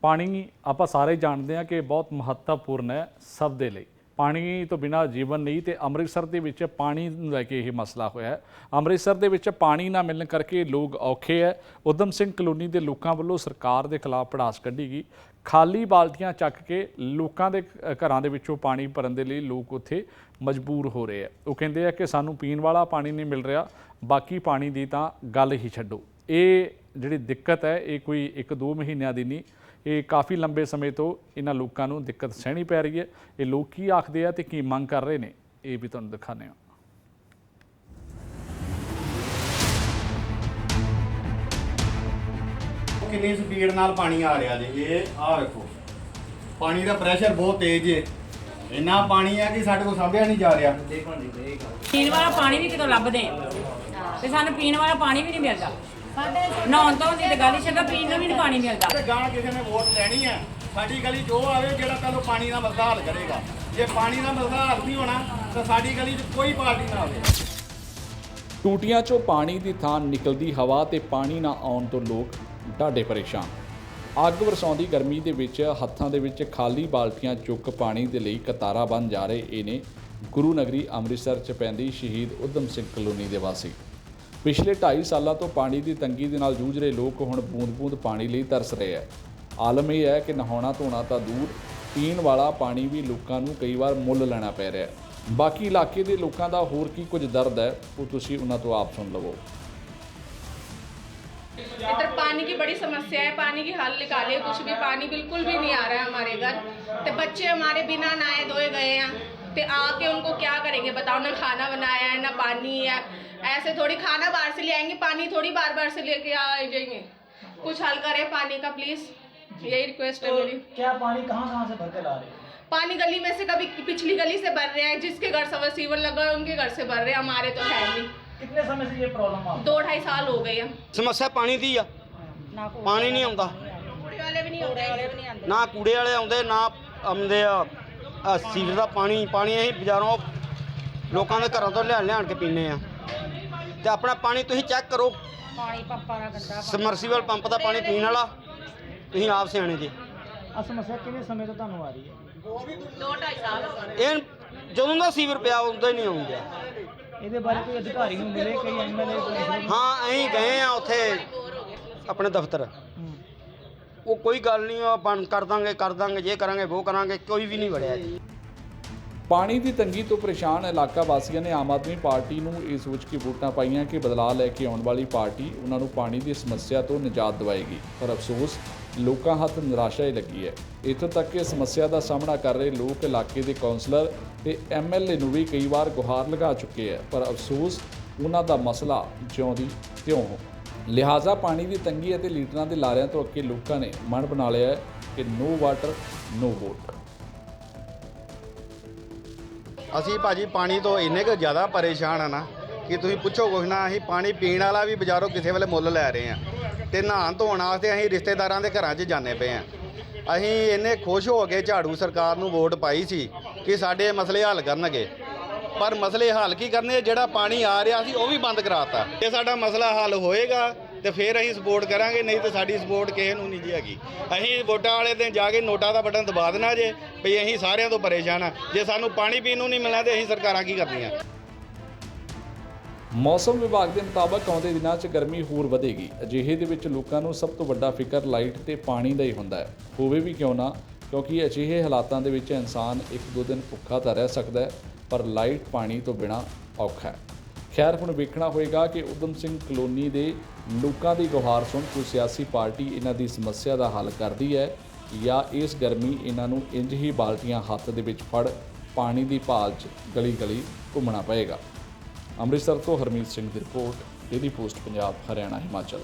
ਪਾਣੀ ਆਪਾਂ ਸਾਰੇ ਜਾਣਦੇ ਹਾਂ ਕਿ ਬਹੁਤ ਮਹੱਤਵਪੂਰਨ ਹੈ ਸਭ ਦੇ ਲਈ। ਪਾਣੀ ਤੋਂ ਬਿਨਾ ਜੀਵਨ ਨਹੀਂ ਤੇ ਅੰਮ੍ਰਿਤਸਰ ਦੇ ਵਿੱਚ ਪਾਣੀ ਨੂੰ ਲੈ ਕੇ ਇਹ ਮਸਲਾ ਹੋਇਆ ਹੈ। ਅੰਮ੍ਰਿਤਸਰ ਦੇ ਵਿੱਚ ਪਾਣੀ ਨਾ ਮਿਲਣ ਕਰਕੇ ਲੋਕ ਔਖੇ ਹੈ। ਉਦਮ ਸਿੰਘ ਕਲੋਨੀ ਦੇ ਲੋਕਾਂ ਵੱਲੋਂ ਸਰਕਾਰ ਦੇ ਖਿਲਾਫ ਪੜਾਸ ਕੱਢੀ ਗਈ। ਖਾਲੀ ਬਾਲਟੀਆਂ ਚੱਕ ਕੇ ਲੋਕਾਂ ਦੇ ਘਰਾਂ ਦੇ ਵਿੱਚੋਂ ਪਾਣੀ ਭਰਨ ਦੇ ਲਈ ਲੋਕ ਉੱਥੇ ਮਜਬੂਰ ਹੋ ਰਹੇ ਆ ਉਹ ਕਹਿੰਦੇ ਆ ਕਿ ਸਾਨੂੰ ਪੀਣ ਵਾਲਾ ਪਾਣੀ ਨਹੀਂ ਮਿਲ ਰਿਹਾ, ਬਾਕੀ ਪਾਣੀ ਦੀ ਤਾਂ ਗੱਲ ਹੀ ਛੱਡੋ। ਇਹ ਜਿਹੜੀ ਦਿੱਕਤ ਹੈ, ਇਹ ਕੋਈ 1-2 ਮਹੀਨਿਆਂ ਦੀ ਨਹੀਂ ਇਹ ਕਾਫੀ ਲੰਬੇ ਸਮੇਂ ਤੋਂ ਇਹਨਾਂ ਲੋਕਾਂ ਨੂੰ ਦਿੱਕਤ ਸਹਿਣੀ ਪੈ ਰਹੀ ਹੈ। ਇਹ ਲੋਕ ਕੀ ਆਖਦੇ ਆ ਤੇ ਕੀ ਮੰਗ ਕਰ ਰਹੇ ਨੇ ਇਹ ਵੀ ਤੁਹਾਨੂੰ ਦਿਖਾਉਂਦੇ ਹਾਂ। ਕਿੰਨੀ ਸਪੀਡ ਨਾਲ ਪਾਣੀ ਆ ਰਿਹਾ ਜੀ ਇਹ ਆਹ ਵੇਖੋ। ਪਾਣੀ ਦਾ ਪ੍ਰੈਸ਼ਰ ਬਹੁਤ ਤੇਜ਼ ਹੈ ਇੰਨਾ ਪਾਣੀ ਹੈ ਕਿ ਸਾਡੇ ਕੋਲ ਸਾਂਭਿਆ ਨਹੀਂ ਜਾ ਰਿਹਾ। ਪੀਣ ਵਾਲਾ ਪਾਣੀ ਵੀ ਕਿਤੋਂ ਲੱਭਦੇ ਆ? ਤੇ ਸਾਨੂੰ ਪੀਣ ਵਾਲਾ ਪਾਣੀ ਵੀ ਨਹੀਂ ਮਿਲਦਾ। ਨਹਾਉਣ ਤੋਂ ਦੀ ਤੇ ਗੱਲ ਹੀ ਛੱਡੋ ਪੀਣ ਨੂੰ ਵੀ ਨਹੀਂ ਪਾਣੀ ਮਿਲਦਾ। ਤੇ ਗਾਂ ਕਿਸੇ ਨੇ ਵੋਟ ਲੈਣੀ ਹੈ ਸਾਡੀ ਗਲੀ 'ਚ ਉਹ ਆਵੇ ਜਿਹੜਾ ਪਹਿਲਾਂ ਪਾਣੀ ਦਾ ਮਸਲਾ ਹੱਲ ਕਰੇਗਾ। ਜੇ ਪਾਣੀ ਦਾ ਮਸਲਾ ਹੱਲ ਨਹੀਂ ਹੋਣਾ ਤਾਂ ਸਾਡੀ ਗਲੀ 'ਚ ਕੋਈ ਪਾਰਟੀ ਨਾ ਆਵੇ। ਟੂਟੀਆਂ 'ਚੋਂ ਪਾਣੀ ਦੀ ਥਾਂ ਨਿਕਲਦੀ ਹਵਾ ਤੇ ਪਾਣੀ ਨਾ ਆਉਣ ਤੋਂ ਲੋਕ ਢਾਡੇ ਪਰੇਸ਼ਾਨ। ਅੱਗ ਵਰਸਾਉਂਦੀ ਗਰਮੀ ਦੇ ਵਿੱਚ ਹੱਥਾਂ ਦੇ ਵਿੱਚ ਖਾਲੀ ਬਾਲਟੀਆਂ ਚੁੱਕ ਪਾਣੀ ਦੇ ਲਈ ਕਤਾਰਾਂ ਬਣ ਜਾ ਰਹੇ। ਇਹ ਨੇ ਗੁਰੂ ਨਗਰੀ ਅੰਮ੍ਰਿਤਸਰ 'ਚ ਪੈਂਦੀ ਸ਼ਹੀਦ ਉਦਮ ਸਿੰਘ ਕਲੋਨੀ ਦੇ ਵਾਸੀ। ਪਿਛਲੇ 2.5 ਸਾਲਾਂ ਤੋਂ ਪਾਣੀ ਦੀ ਤੰਗੀ ਦੇ ਨਾਲ ਜੂਝ ਰਹੇ ਲੋਕ ਹੁਣ ਬੂੰਦ-ਬੂੰਦ ਪਾਣੀ ਲਈ ਤਰਸ ਰਹੇ ਹੈ ਆਲਮ ਇਹ ਹੈ ਕਿ ਨਹਾਉਣਾ ਧੋਣਾ ਤਾਂ ਦੂਰ ਪੀਣ ਵਾਲਾ ਪਾਣੀ ਵੀ ਲੋਕਾਂ ਨੂੰ ਕਈ ਵਾਰ ਮੁੱਲ ਲੈਣਾ ਪੈ ਰਿਹਾ ਹੈ ਬਾਕੀ ਇਲਾਕੇ ਦੇ ਲੋਕਾਂ ਦਾ ਹੋਰ ਕੀ ਕੁਝ ਦਰਦ ਹੈ ਉਹ ਤੁਸੀਂ ਉਹਨਾਂ ਤੋਂ ਆਪ ਸੁਣ ਲਵੋ इधर पानी की बड़ी समस्या है पानी की हल निकाले कुछ भी पानी बिल्कुल भी नहीं आ रहा है हमारे घर तो बच्चे हमारे बिना नहाए धोए गए हैं तो आके उनको क्या करेंगे बताओ ना खाना बनाया है ना पानी है ऐसे थोड़ी खाना बाहर से ले आएंगे पानी थोड़ी बार बार से लेके आ जाएंगे कुछ हल करें पानी का प्लीज़ यही रिक्वेस्ट है तो मेरी क्या पानी कहाँ कहाँ से भर के ला रहे हो पानी गली में से कभी पिछली गली से भर रहे हैं जिसके घर सवा सीवर लगा है उनके घर से भर रहे हैं हमारे तो है नहीं कितने समय से ये प्रॉब्लम आ दो ढाई साल हो गए हैं ਸਮੱਸਿਆ ਪਾਣੀ ਦੀ ਆ ਪਾਣੀ ਨਹੀਂ ਆਉਂਦਾ कूड़े वाले भी नहीं होते ਨਾ ਕੂੜੇ ਵਾਲੇ ਆਉਂਦੇ ਨਾ ਆਉਂਦੇ ਆ ਆਹ ਸੀਵਰ ਦਾ ਪਾਣੀ ਪਾਣੀ ਅਸੀਂ ਬਾਜ਼ਾਰੋਂ ਲੋਕਾਂ ਦੇ ਘਰਾਂ ਤੋਂ ਲਿਆ ਲਿਆਣ ਕੇ ਪੀਂਦੇ ਆ ਤੇ ਆਪਣਾ ਪਾਣੀ ਤੁਸੀਂ ਚੈੱਕ ਕਰੋ। ਪਾਣੀ ਪੰਪਾਂ ਦਾ ਗੰਦਾ ਸਮਰਸੀਬਲ ਪੰਪ ਦਾ ਪਾਣੀ ਪੀਣ ਵਾਲਾ। ਤੁਸੀਂ ਆਪ ਸਿਆਣੇ ਜੀ। ਆ ਸਮੱਸਿਆ ਕਿੰਨੇ ਸਮੇਂ ਤੋਂ ਤੁਹਾਨੂੰ ਆ ਰਹੀ ਹੈ? ਦੋ ਢਾਈ ਸਾਲ ਹੋ ਗਏ। ਇਹ ਜਦੋਂ ਦਾ ਸੀਵਰ ਪਿਆ ਉਦੋਂ ਹੀ ਨਹੀਂ ਆਉਂਦਾ। ਇਹਦੇ ਬਾਰੇ ਕੋਈ ਅਧਿਕਾਰੀ ਨੂੰ ਮਿਲੇ ਕਈ ਐਮਐਲਏ ਹਾਂ ਅਸੀਂ ਗਏ ਆ ਉੱਥੇ ਆਪਣੇ ਦਫ਼ਤਰ। ਉਹ ਕੋਈ ਗੱਲ ਨਹੀਂ ਉਹ ਬਣ ਕਰ ਦਾਂਗੇ ਕਰ ਦਾਂਗੇ ਜੇ ਕਰਾਂਗੇ ਉਹ ਕਰਾਂਗੇ ਕੋਈ ਵੀ ਨਹੀਂ ਵੜਿਆ ਜੀ। ਪਾਣੀ ਦੀ ਤੰਗੀ ਤੋਂ ਪਰੇਸ਼ਾਨ ਇਲਾਕਾ ਵਾਸੀਆਂ ਨੇ ਆਮ ਆਦਮੀ ਪਾਰਟੀ ਨੂੰ ਇਹ ਸੋਚ ਕੇ ਵੋਟਾਂ ਪਾਈਆਂ ਕਿ ਬਦਲਾਅ ਲੈ ਕੇ ਆਉਣ ਵਾਲੀ ਪਾਰਟੀ ਉਹਨਾਂ ਨੂੰ ਪਾਣੀ ਦੀ ਸਮੱਸਿਆ ਤੋਂ ਨਿਜਾਤ ਦਿਵਾਏਗੀ। ਪਰ ਅਫਸੋਸ, ਲੋਕਾਂ ਹੱਥ ਨਿਰਾਸ਼ਾ ਹੀ ਲੱਗੀ ਹੈ। ਇੱਥੋਂ ਤੱਕ ਕਿ ਸਮੱਸਿਆ ਦਾ ਸਾਹਮਣਾ ਕਰ ਰਹੇ ਲੋਕ ਇਲਾਕੇ ਦੇ ਕਾਉਂਸਲਰ ਤੇ ਐਮਐਲਏ ਨੂੰ ਵੀ ਕਈ ਵਾਰ ਗੁਹਾਰ ਲਗਾ ਚੁੱਕੇ ਹੈ। ਪਰ ਅਫਸੋਸ, ਉਹਨਾਂ ਦਾ ਮਸਲਾ ਜਿਉਂ ਦੀ ਤਿਉਂ ਹੋ। ਲਿਹਾਜ਼ਾ ਪਾਣੀ ਦੀ ਤੰਗੀ ਅਤੇ ਲੀਡਰਾਂ ਦੇ ਲਾਰਿਆਂ ਤੋਂ ਅੱਕੇ ਲੋਕਾਂ ਨੇ ਮਨ ਬਣਾ ਲਿਆ ਕਿ ਨੋ ਵਾਟਰ ਨੋ ਵੋਟ ਅਸੀਂ ਭਾਜੀ ਪਾਣੀ ਤੋਂ ਇੰਨੇ ਕੁ ਜ਼ਿਆਦਾ ਪਰੇਸ਼ਾਨ ਆ ਨਾ ਕਿ ਤੁਸੀਂ ਪੁੱਛੋ ਕੁਛ ਨਾ, ਅਸੀਂ ਪਾਣੀ ਪੀਣ ਵਾਲਾ ਵੀ ਬਾਜ਼ਾਰੋਂ ਕਿਸੇ ਵੇਲੇ ਮੁੱਲ ਲੈ ਰਹੇ ਆ। ਤੇ ਨਹਾਉਣ ਧੋਣ ਵਾਸਤੇ ਅਸੀਂ ਰਿਸ਼ਤੇਦਾਰਾਂ ਦੇ ਘਰਾਂ 'ਚ ਜਾਂਦੇ ਪਏ ਆ। ਅਸੀਂ ਇੰਨੇ ਖੁਸ਼ ਹੋ ਕੇ ਝਾੜੂ ਸਰਕਾਰ ਨੂੰ ਵੋਟ ਪਾਈ ਸੀ ਕਿ ਸਾਡੇ ਮਸਲੇ ਹੱਲ ਕਰਨਗੇ। ਪਰ ਮਸਲੇ ਹੱਲ ਕੀ ਕਰਨੇ ਜਿਹੜਾ ਪਾਣੀ ਆ ਰਿਹਾ ਸੀ, ਉਹ ਵੀ ਬੰਦ ਕਰਾਤਾ। ਇਹ ਸਾਡਾ ਮਸਲਾ ਹੱਲ ਹੋਏਗਾ ਤੇ ਫਿਰ ਅਸੀਂ ਸਪੋਰਟ ਕਰਾਂਗੇ, ਨਹੀਂ ਤਾਂ ਸਾਡੀ ਸਪੋਰਟ ਕਿਸੇ ਨੂੰ ਨਹੀਂ ਜੀ ਹੈਗੀ। ਅਸੀਂ ਵੋਟਾਂ ਵਾਲੇ ਦਿਨ ਜਾ ਕੇ ਨੋਟਾਂ ਦਾ ਬਟਨ ਦਬਾ ਦੇਣਾ ਜੇ, ਵੀ ਅਸੀਂ ਸਾਰਿਆਂ ਤੋਂ ਪਰੇਸ਼ਾਨ ਆ। ਜੇ ਸਾਨੂੰ ਪਾਣੀ ਪੀਣ ਨੂੰ ਨਹੀਂ ਮਿਲਣਾ ਤੇ ਅਸੀਂ ਸਰਕਾਰਾਂ ਕੀ ਕਰਦੀਆਂ ਮੌਸਮ ਵਿਭਾਗ ਦੇ ਮੁਤਾਬਕ ਆਉਂਦੇ ਦਿਨਾਂ 'ਚ ਗਰਮੀ ਹੋਰ ਵਧੇਗੀ। ਅਜਿਹੇ ਦੇ ਵਿੱਚ ਲੋਕਾਂ ਨੂੰ ਸਭ ਤੋਂ ਵੱਡਾ ਫਿਕਰ ਲਾਈਟ ਤੇ ਪਾਣੀ ਦਾ ਹੀ ਹੁੰਦਾ ਹੈ। ਹੋਵੇ ਵੀ ਕਿਉਂ ਨਾ, ਕਿਉਂਕਿ ਅਜਿਹੇ ਹਾਲਾਤਾਂ ਦੇ ਵਿੱਚ ਇਨਸਾਨ ਇੱਕ ਦੋ ਦਿਨ ਭੁੱਖਾ ਤਾਂ ਰਹਿ ਸਕਦਾ ਹੈ, ਪਰ ਲਾਈਟ ਪਾਣੀ ਤੋਂ ਬਿਨਾ ਔਖਾ ਹੈ। ਖੈਰ, ਹੁਣ ਵੇਖਣਾ ਹੋਏਗਾ ਕਿ ਉਦਮ ਸਿੰਘ ਕਲੋਨੀ ਦੇ ਲੋਕਾਂ ਦੀ ਗੁਹਾਰ ਸੁਣ ਕੋਈ ਸਿਆਸੀ ਪਾਰਟੀ ਇਹਨਾਂ ਦੀ ਸਮੱਸਿਆ ਦਾ ਹੱਲ ਕਰਦੀ ਹੈ ਜਾਂ ਇਸ ਗਰਮੀ ਇਹਨਾਂ ਨੂੰ ਇੰਜ ਹੀ ਬਾਲਟੀਆਂ ਹੱਥ ਦੇ ਵਿੱਚ ਫੜ ਪਾਣੀ ਦੀ ਭਾਲ 'ਚ ਗਲੀ ਗਲੀ ਘੁੰਮਣਾ ਪਏਗਾ। ਅੰਮ੍ਰਿਤਸਰ ਤੋਂ ਹਰਮੀਤ ਸਿੰਘ ਦੀ report, daily post, Punjab, Haryana, Himachal.